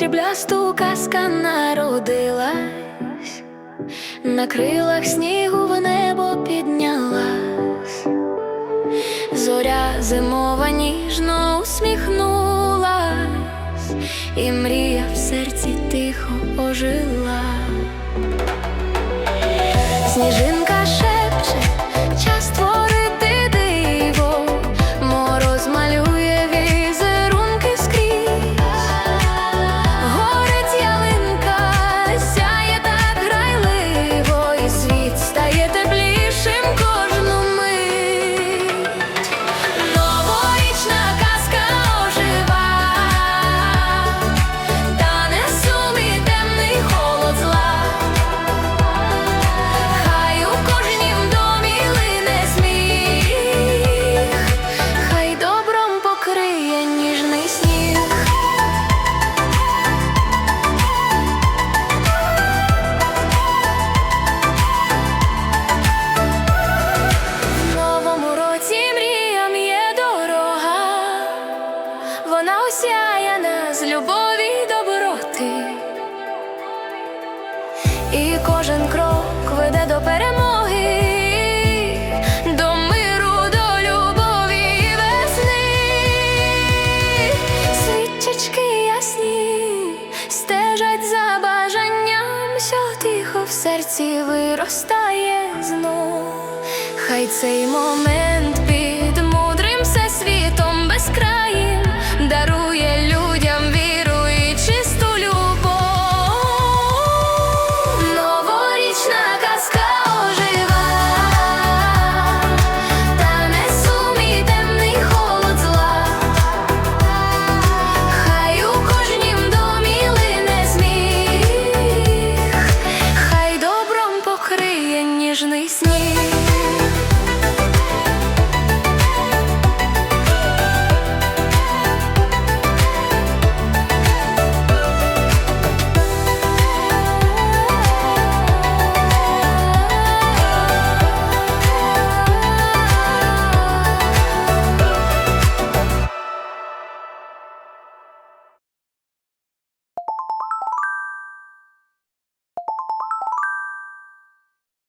Сріблясту казка народилась, на крилах снігу в небо зимова ніжно усміхнулась, і мрія в серці тихо ожила. Сніжинка вона осяяна з любові й доброти. І кожен крок веде до перемоги, до миру, до любові весни. Свічечки ясні стежать за бажанням, що тихо в серці виростає знов. Хай цей момент